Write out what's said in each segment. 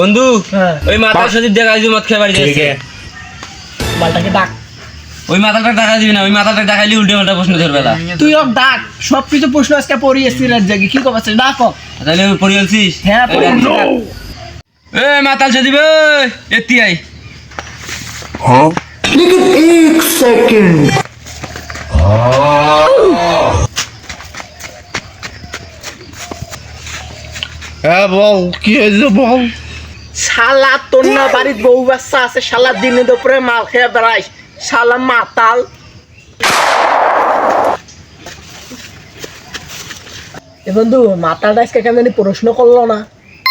বন্ধু হ্যাঁ। ওই মাতাল সাথে দেখা দিবি মদ খেয়ে বাড়ি যাচ্ছে মালটাকে ডাক। ওই মাতালটা দেখা দিবি না ওই মাতালটা দেখাইলি উল্টে পাল্টা প্রশ্ন ধরবে না। তুই ওর ডাক সব কিছু প্রশ্ন আজকে পড়ি এসছি রাত জাগে। কি কবার ডাক। তাহলে পড়ি আলছিস হ্যাঁ পড়ি এ মাতাল এতি আই হ্যাঁ বল কি হয়েছে বল শালা তোর না বাড়ির বউ বাচ্চা আছে শালা দিনে দুপুরে মাল খেয়ে বেড়াইস। শালা মাতাল। এ বন্ধু মাতালটা আজকে জানি প্রশ্ন করল না।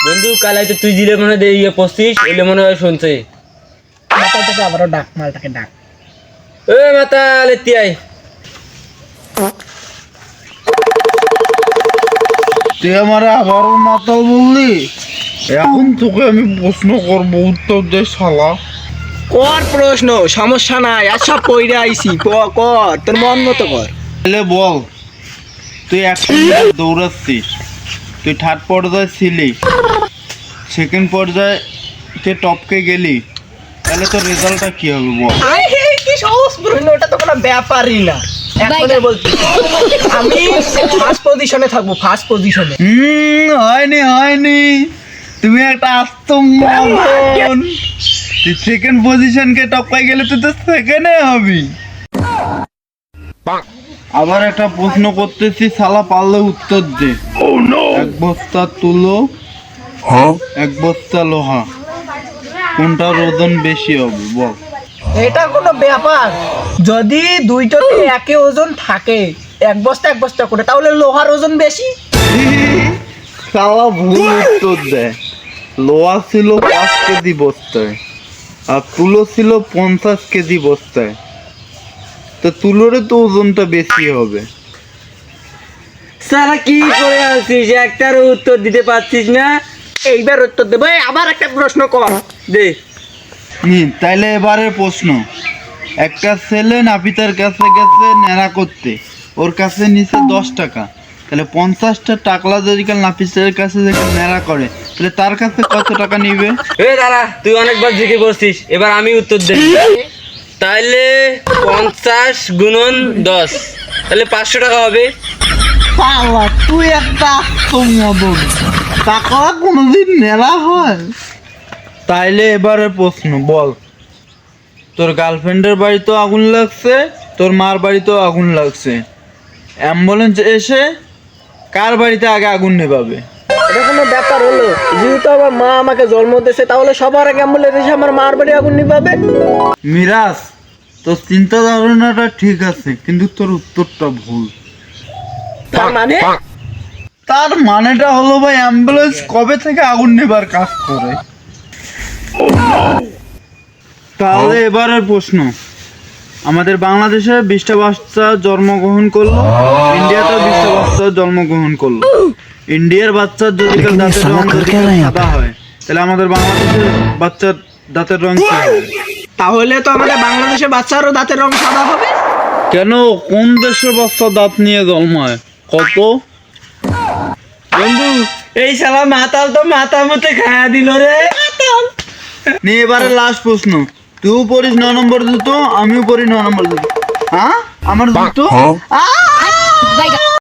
বন্ধু কাল হয়তো তুই দিলে মনে হয় ইয়ে পড়ছিস এলে মনে হয় শুনছে। মাতালটাকে আবারও ডাক মালটাকে ডাক। এ মাতাল এতি আই তুই আমার আবারও মাতাল বললি? এখন তোকে আমি প্রশ্ন করব উত্তর দে শালা। কর প্রশ্ন সমস্যা নাই আচ্ছা কইরে আইছি ক- কর তোর মন মতো কর। তাহলে বল তুই একশো মিটার দৌড়াচ্ছিস তুই থার্ড পর্যায়ে ছিলি সেকেন্ড পর্যায়ে কে টপকে গেলি তাহলে তোর রেজাল্টটা কি হবে বল? কি সহজ প্রশ্ন ওটা তো কোনো ব্যাপারই না। এখনে বলছি আমি ফার্স্ট পজিশনে থাকব ফার্স্ট পজিশনে হুম হয়নি হয়নি। তুমি একটা আস্ত মগন তুই সেকেন্ড পজিশনকে টপকাই গেলে তুই তো সেকেন্ডে হবি। আবার একটা প্রশ্ন করতেছি সালা পারলে উত্তর দে। এক বস্তা তুলো এক বস্তা লোহা। কোনটার ওজন বেশি হবে বল। এটা কোনো ব্যাপার। যদি দুইটাতে একই ওজন থাকে এক বস্তা এক বস্তা করে তাহলে লোহার ওজন বেশি? সালা ভুল উত্তর দেয় লোহা ছিল পাঁচ কেজি বস্তায় আর তুলো ছিল পঞ্চাশ কেজি বস্তায়। তো তুলোরে তো ওজনটা বেশি হবে। সারা কি করে আছিস? একটার উত্তর দিতে পারছিস না? এইবার উত্তর দেবো। আবার একটা প্রশ্ন কর। দে। হুম তাইলে এবারে প্রশ্ন। একটা ছেলে নাপিতার কাছে গেছে নেড়া করতে। ওর কাছে নিচে দশ টাকা। তাহলে পঞ্চাশটা টাকলা যদি কাল নাপিতের কাছে থেকে নেড়া করে তাহলে তার কাছে কত টাকা নিবে? এ দাঁড়া তুই অনেকবার জিজ্ঞে করছিস এবার আমি উত্তর দেই। তাহলে পঞ্চাশ গুণন দশ তাহলে পাঁচশো টাকা হবে। পালা তুই একটা মদন টাকা কোনোদিন নেড়া হয়? তাইলে এবারে প্রশ্ন বল। তোর গার্লফ্রেন্ডের বাড়িতেও আগুন লাগছে তোর মার বাড়িতেও আগুন লাগছে। অ্যাম্বুলেন্স এসে কার বাড়িতে আগে আগুন নেভাবে? এটা কোনো ব্যাপার হলো? যেহেতু আমার মা আমাকে জন্ম দিয়েছে তাহলে সবার আগে অ্যাম্বুলেন্স এসে আমার মার বাড়ি আগুন নিভাবে? মিরাজ তোর চিন্তা ধারণাটা ঠিক আছে কিন্তু তোর উত্তরটা ভুল। তার মানে? তার মানেটা হলো ভাই অ্যাম্বুলেন্স কবে থেকে আগুন নেবার কাজ করে? তাহলে এবারের প্রশ্ন। আমাদের বাংলাদেশে বিশটা বাচ্চা জন্মগ্রহণ করল ইন্ডিয়াতে বিশটা বাচ্চা জন্মগ্রহণ করল। ইন্ডিয়ার বাচ্চার যদি কাল দাঁতের রং সাদা হয় তাহলে আমাদের বাংলাদেশের বাচ্চার দাঁতের রং তাহলে তো আমাদের বাংলাদেশের বাচ্চারও দাঁতের রং সাদা হবে? কেন? কোন দেশের বাচ্চা দাঁত নিয়ে জন্মায়? কত? বন্ধু এই শালা মাতাল তো মাথা মতে খায়া দিল রে। নিয়ে এবারে লাস্ট প্রশ্ন। তুইও পড়িস ন নম্বর জুতো আমিও পড়ি ন নম্বর জুতো। হ্যাঁ? আমার জুতো? আহ!